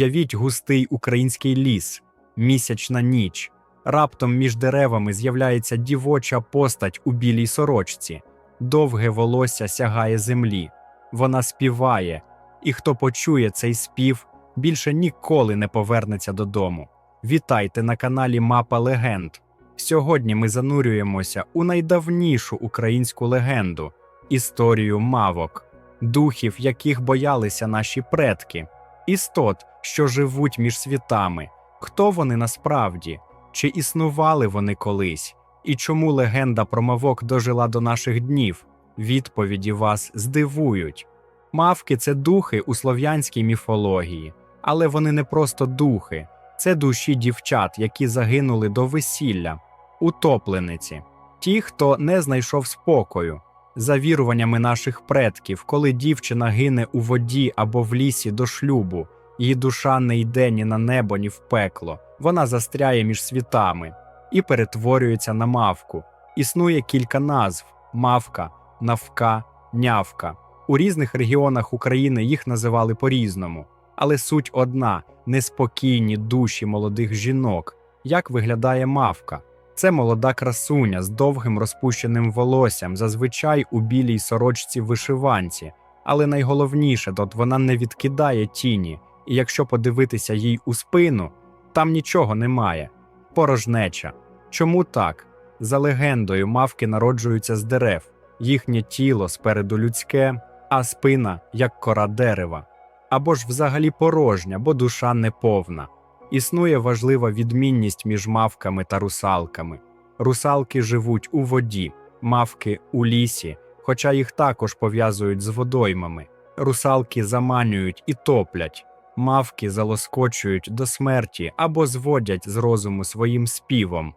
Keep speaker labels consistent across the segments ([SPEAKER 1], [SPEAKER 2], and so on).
[SPEAKER 1] Уявіть густий український ліс, місячна ніч. Раптом між деревами з'являється дівоча постать у білій сорочці, довге волосся сягає землі. Вона співає, і хто почує цей спів, більше ніколи не повернеться додому. Вітайте на каналі Мапа Легенд. Сьогодні ми занурюємося у найдавнішу українську легенду історію мавок, духів, яких боялися наші предки, істот, що живуть між світами. Хто вони насправді? Чи існували вони колись? І чому легенда про мавок дожила до наших днів? Відповіді вас здивують. Мавки це духи у слов'янській міфології, але вони не просто духи, це душі дівчат, які загинули до весілля, утоплениці, ті, хто не знайшов спокою. За віруваннями наших предків, коли дівчина гине у воді або в лісі до шлюбу, її душа не йде ні на небо, ні в пекло, вона застряє між світами і перетворюється на мавку. Існує кілька назв: мавка, навка, нявка. У різних регіонах України їх називали по-різному, але суть одна: неспокійні душі молодих жінок. Як виглядає мавка? Це молода красуня з довгим розпущеним волоссям, зазвичай у білій сорочці вишиванці. Але найголовніше, тут вона не відкидає тіні, і якщо подивитися їй у спину, там нічого немає. Порожнеча. Чому так? За легендою, мавки народжуються з дерев, їхнє тіло спереду людське, а спина як кора дерева. Або ж взагалі порожня, бо душа неповна. Існує важлива відмінність між мавками та русалками. Русалки живуть у воді, мавки у лісі, хоча їх також пов'язують з водоймами. Русалки заманюють і топлять, мавки залоскочують до смерті або зводять з розуму своїм співом.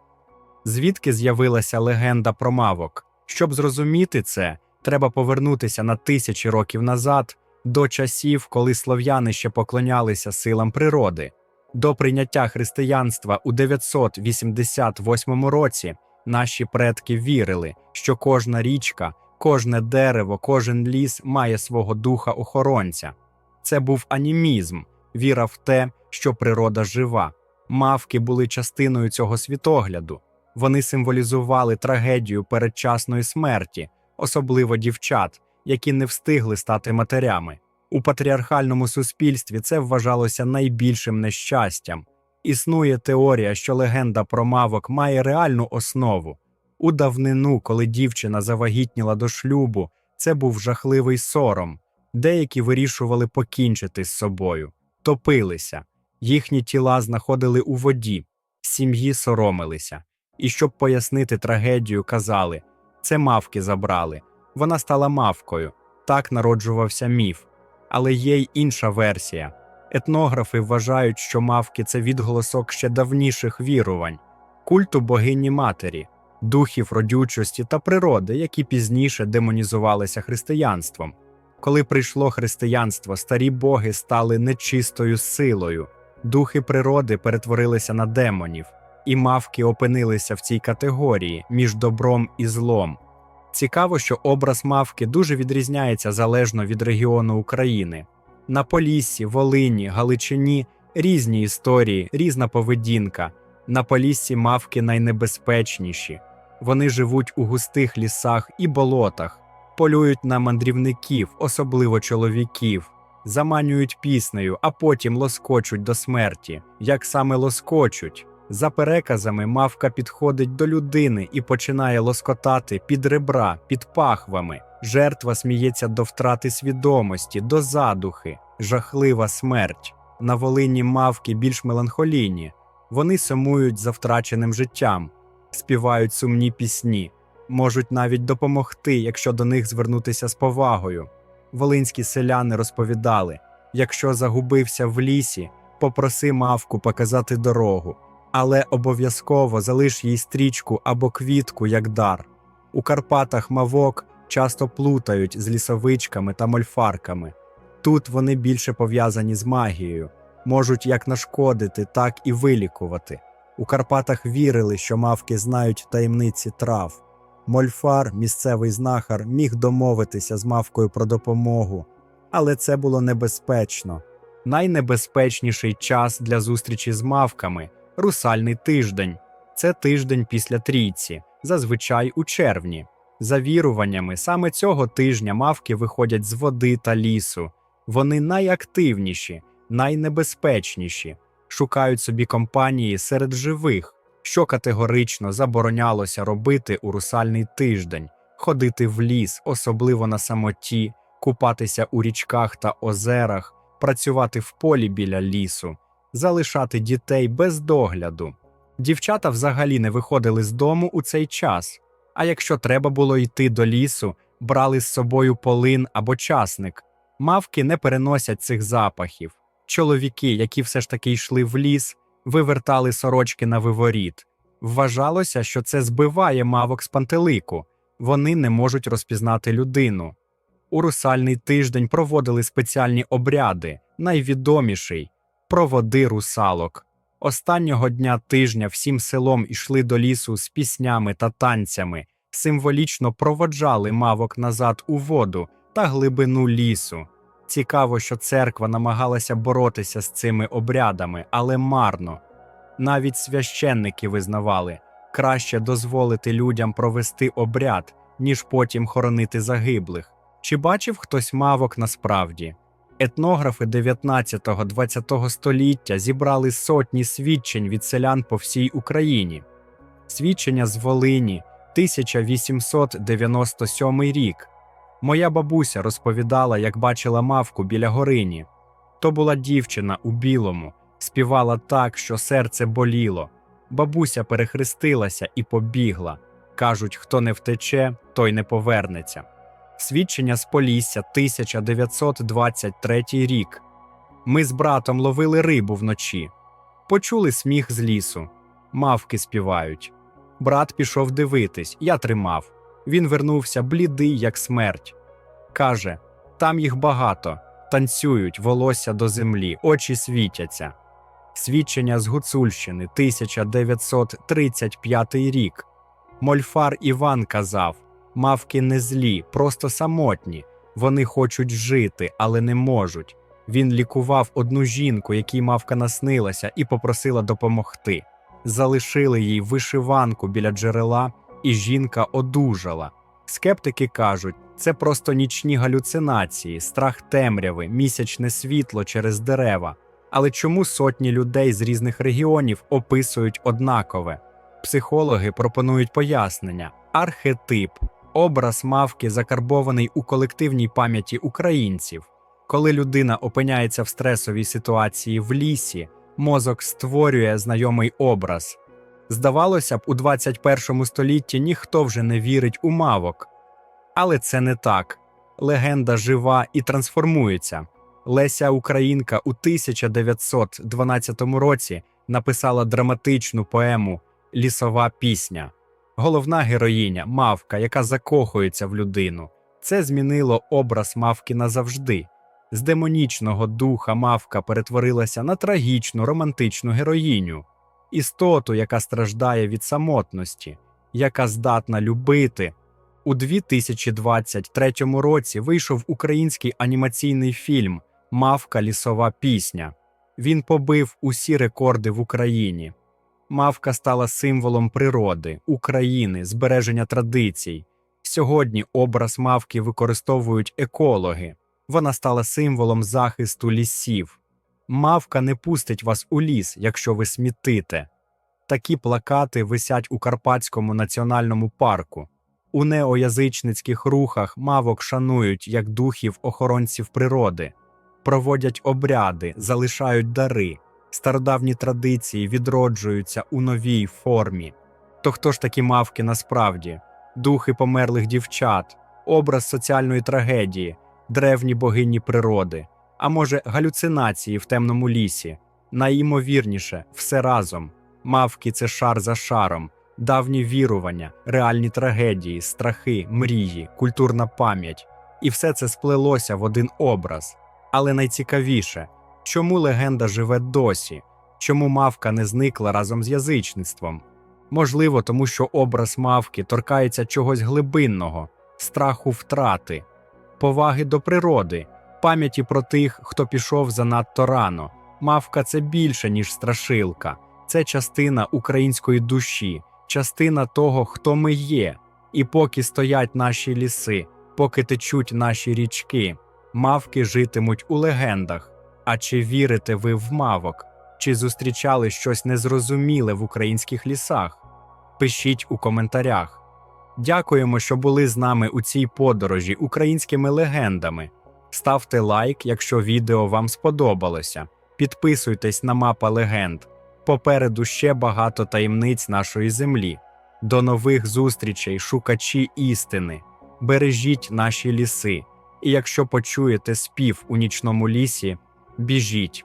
[SPEAKER 1] Звідки з'явилася легенда про мавок? Щоб зрозуміти це, треба повернутися на тисячі років назад, до часів, коли слов'яни ще поклонялися силам природи. До прийняття християнства у 988 році наші предки вірили, що кожна річка, кожне дерево, кожен ліс має свого духа-охоронця. Це був анімізм, віра в те, що природа жива. Мавки були частиною цього світогляду. Вони символізували трагедію передчасної смерті, особливо дівчат, які не встигли стати матерями. У патріархальному суспільстві це вважалося найбільшим нещастям. Існує теорія, що легенда про мавок має реальну основу. У давнину, коли дівчина завагітніла до шлюбу, це був жахливий сором. Деякі вирішували покінчити з собою, топилися, їхні тіла знаходили у воді, сім'ї соромилися. І щоб пояснити трагедію, казали це мавки забрали. Вона стала мавкою. Так народжувався міф. Але є й інша версія. Етнографи вважають, що мавки це відголосок ще давніших вірувань, культу богині матері, духів родючості та природи, які пізніше демонізувалися християнством. Коли прийшло християнство, старі боги стали нечистою силою, духи природи перетворилися на демонів, і мавки опинилися в цій категорії між добром і злом. Цікаво, що образ мавки дуже відрізняється залежно від регіону України. На Поліссі, Волині, Галичині різні історії, різна поведінка. На Поліссі мавки найнебезпечніші. Вони живуть у густих лісах і болотах, полюють на мандрівників, особливо чоловіків, заманюють піснею, а потім лоскочуть до смерті. Як саме лоскочуть? За переказами, мавка підходить до людини і починає лоскотати під ребра, під пахвами. Жертва сміється до втрати свідомості, до задухи, жахлива смерть. На волині мавки більш меланхолійні. Вони сумують за втраченим життям, співають сумні пісні, можуть навіть допомогти, якщо до них звернутися з повагою. Волинські селяни розповідали: якщо загубився в лісі, попроси мавку показати дорогу але обов'язково залиш їй стрічку або квітку як дар. У Карпатах мавок часто плутають з лісовичками та мольфарками. Тут вони більше пов'язані з магією, можуть як нашкодити, так і вилікувати. У Карпатах вірили, що мавки знають таємниці трав. Мольфар, місцевий знахар, міг домовитися з мавкою про допомогу, але це було небезпечно. Найнебезпечніший час для зустрічі з мавками русальний тиждень. Це тиждень після трійці, зазвичай у червні. За віруваннями, саме цього тижня мавки виходять з води та лісу. Вони найактивніші, найнебезпечніші, шукають собі компанії серед живих, що категорично заборонялося робити у русальний тиждень, ходити в ліс, особливо на самоті, купатися у річках та озерах, працювати в полі біля лісу, залишати дітей без догляду. Дівчата взагалі не виходили з дому у цей час. А якщо треба було йти до лісу, брали з собою полин або часник. Мавки не переносять цих запахів. Чоловіки, які все ж таки йшли в ліс, вивертали сорочки на виворіт. Вважалося, що це збиває мавок з пантелику, вони не можуть розпізнати людину. У русальний тиждень проводили спеціальні обряди, найвідоміший проводи русалок. Останнього дня тижня всім селом ішли до лісу з піснями та танцями, символічно проводжали мавок назад у воду та глибину лісу. Цікаво, що церква намагалася боротися з цими обрядами, але марно. Навіть священники визнавали краще дозволити людям провести обряд, ніж потім хоронити загиблих. Чи бачив хтось мавок насправді? Етнографи 19-20 століття зібрали сотні свідчень від селян по всій Україні. Свідчення з Волині, 1897 рік. Моя бабуся розповідала, як бачила мавку біля горині. То була дівчина у білому, співала так, що серце боліло. Бабуся перехрестилася і побігла. Кажуть, хто не втече, той не повернеться. Свідчення з Полісся 1923 рік. Ми з братом ловили рибу вночі. Почули сміх з лісу. Мавки співають. Брат пішов дивитись, я тримав. Він вернувся блідий, як смерть. Каже: там їх багато, танцюють, волосся до землі, очі світяться. Свідчення з Гуцульщини 1935 рік. Мольфар Іван казав: мавки не злі, просто самотні. Вони хочуть жити, але не можуть. Він лікував одну жінку, якій мавка наснилася, і попросила допомогти. Залишили їй вишиванку біля джерела, і жінка одужала. Скептики кажуть, це просто нічні галюцинації, страх темряви, місячне світло через дерева. Але чому сотні людей з різних регіонів описують однакове? Психологи пропонують пояснення: архетип, образ мавки закарбований у колективній пам'яті українців. Коли людина опиняється в стресовій ситуації в лісі, мозок створює знайомий образ. Здавалося б, у 21 столітті ніхто вже не вірить у мавок. Але це не так. Легенда жива і трансформується. Леся Українка у 1912 році написала драматичну поему Лісова пісня. Головна героїня мавка, яка закохується в людину. Це змінило образ мавки назавжди. З демонічного духа мавка перетворилася на трагічну романтичну героїню, істоту, яка страждає від самотності, яка здатна любити. У 2023 році вийшов український анімаційний фільм Мавка лісова пісня. Він побив усі рекорди в Україні. Мавка стала символом природи, України, збереження традицій. Сьогодні образ мавки використовують екологи. Вона стала символом захисту лісів. Мавка не пустить вас у ліс, якщо ви смітите. Такі плакати висять у Карпатському національному парку. У неоязичницьких рухах мавок шанують як духів охоронців природи, проводять обряди, залишають дари, стародавні традиції відроджуються у новій формі. То хто ж такі мавки насправді? Духи померлих дівчат, образ соціальної трагедії, древні богині природи, а може, галюцинації в темному лісі. Найімовірніше, все разом. Мавки це шар за шаром, давні вірування, реальні трагедії, страхи, мрії, культурна пам'ять. І все це сплелося в один образ. Але найцікавіше, чому легенда живе досі, чому мавка не зникла разом з язичництвом? Можливо, тому що образ мавки торкається чогось глибинного, страху втрати, поваги до природи пам'яті про тих, хто пішов занадто рано. Мавка це більше, ніж страшилка, це частина української душі, частина того, хто ми є. І поки стоять наші ліси, поки течуть наші річки, мавки житимуть у легендах. А чи вірите ви в мавок? Чи зустрічали щось незрозуміле в українських лісах? Пишіть у коментарях. Дякуємо, що були з нами у цій подорожі українськими легендами. Ставте лайк, якщо відео вам сподобалося. Підписуйтесь на мапа легенд. Попереду ще багато таємниць нашої землі. До нових зустрічей, шукачі істини. Бережіть наші ліси. І якщо почуєте спів у нічному лісі, біжіть,